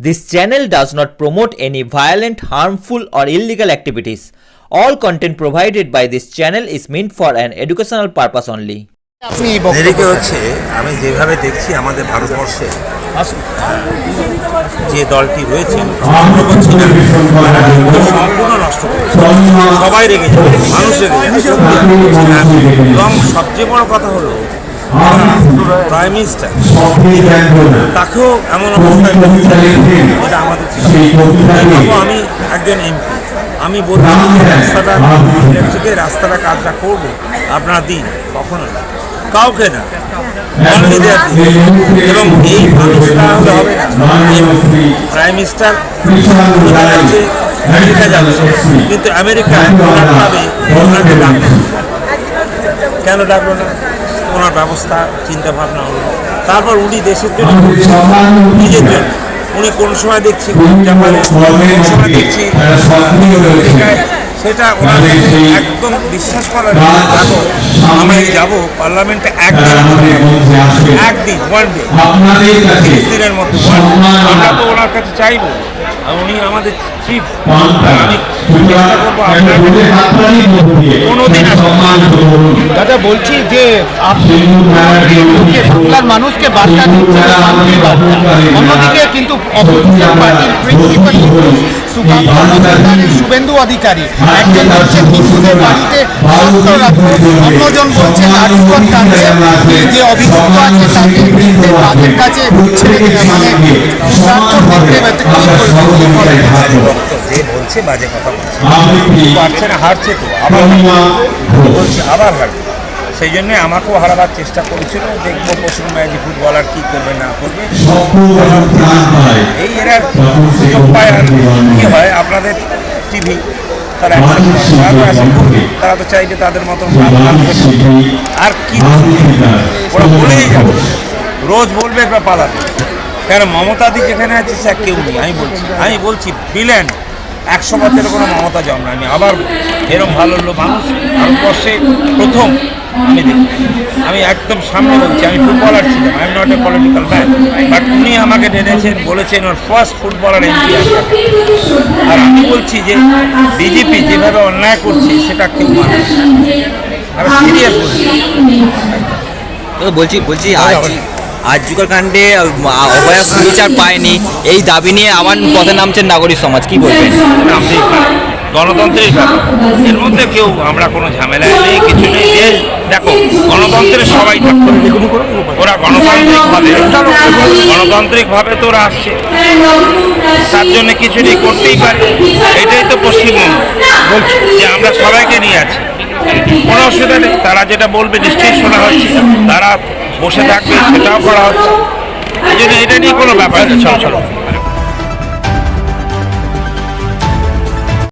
This channel does not promote any violent, harmful, or illegal activities. All content provided by this channel is meant for an educational purpose only. আপনি নিরিখে হচ্ছে আমি যেভাবে দেখছি আমাদের ভারতবর্ষে যে দলটি রয়েছে সম্পূর্ণ নষ্ট সবাই রেগে মানুষ হ্যাঁ, এবং সবচেয়ে বড় কথা হলো প্রাইম মিনিস্টার তাকেও এমন অবস্থায় এটা আমাদের আমি একজন এমপি। আমি বলছি রাস্তাটা ইলেকট্রিকের রাস্তাটা কাজটা করব আপনারা দিন কখনো না। কাউকে না। এবং এই মানুষটা হলে হবে প্রাইম মিনিস্টার আমেরিকা যাচ্ছে। কিন্তু আমেরিকা ওনাকে ডাকবে। না। ওনার ব্যবস্থা চিন্তা ভাবনা হলো। তারপর উনি দেশের জন্য নিজের জন্য। উনি কোন সময় দেখছি সময় দেখছি সেটা একদম বিশ্বাস করার আমরা এই যাব পার্লামেন্টে একদিন একদিন ওয়ান ডে দিনের মধ্যে আমরা তো ওনার কাছে চাইব। উনি আমাদের চিফ আমি চেষ্টা করব কোনোদিন দাদা বলছি যে আপনি বাংলার মানুষকে বার্তা দিচ্ছেন অন্যদিকে কিন্তু অপোজিশন পার্টির প্রিন্সিপাল শুভেন্দু অধিকারী। একজন বলছেন হিন্দুদের বাড়িতে রাখব অন্যজন কাছে যে অভিযুক্ত আছে তাদের তাদের কাছে ছেড়ে মানে করতে যে বলছে বাজে কথা বলছে পারছে না হারছে তো আবার বলছে আবার হারবে সেই জন্য আমাকেও হারাবার চেষ্টা করেছিল দেখব পশুর ম্যাজি ফুটবলার কি করবে না করবে এই এরা সুযোগ পায় আর কি হয় আপনাদের টিভি তারা তারা তো চাইবে তাদের মতন আর কি ওরা বলেই যাবে। রোজ বলবে পালাবে। কেন মমতাদি যেখানে আছে সে কেউ নেই আমি বলছি। আমি বলছি বিলেন একশো বছরের কোনো মমতা জন্মায়নি আবার এরকম ভালো লোক মানুষ ভারতবর্ষে প্রথম আমি দেখি। আমি একদম সামনে বলছি আমি ফুটবলার ছিলাম I am not a political man but উনি আমাকে ডেনেছেন বলেছেন ওর ফার্স্ট ফুটবলার এমপি আর আমি বলছি যে বিজেপি যেভাবে অন্যায় করছে সেটা কেউ মানে। আমি সিরিয়াস বলছি। বলছি বলছি যুগের কাণ্ডে অভয়া বিচার পায়নি। এই দাবি নিয়ে আমার পথে নামছেন নাগরিক সমাজ, কি বলবেন? গণতন্ত্রের এর মধ্যে কেউ আমরা কোনো ঝামেলায় নেই, কিছু নেই। যে দেখো, গণতন্ত্রের সবাই থাকতে। ওরা গণতান্ত্রিকভাবে গণতান্ত্রিকভাবে তো ওরা আসছে। তার জন্য কিছু নেই, করতেই পারে। এটাই তো পশ্চিমবঙ্গ। বলছি যে আমরা সবাইকে নিয়ে আছি। কোনো অসুবিধা নেই। তারা যেটা বলবে, নিশ্চয়ই শোনা হচ্ছে। তারা বসে থাকবে সেটাও করা হচ্ছে। এই জন্য এটা নিয়ে কোনো ব্যাপার চলো চল।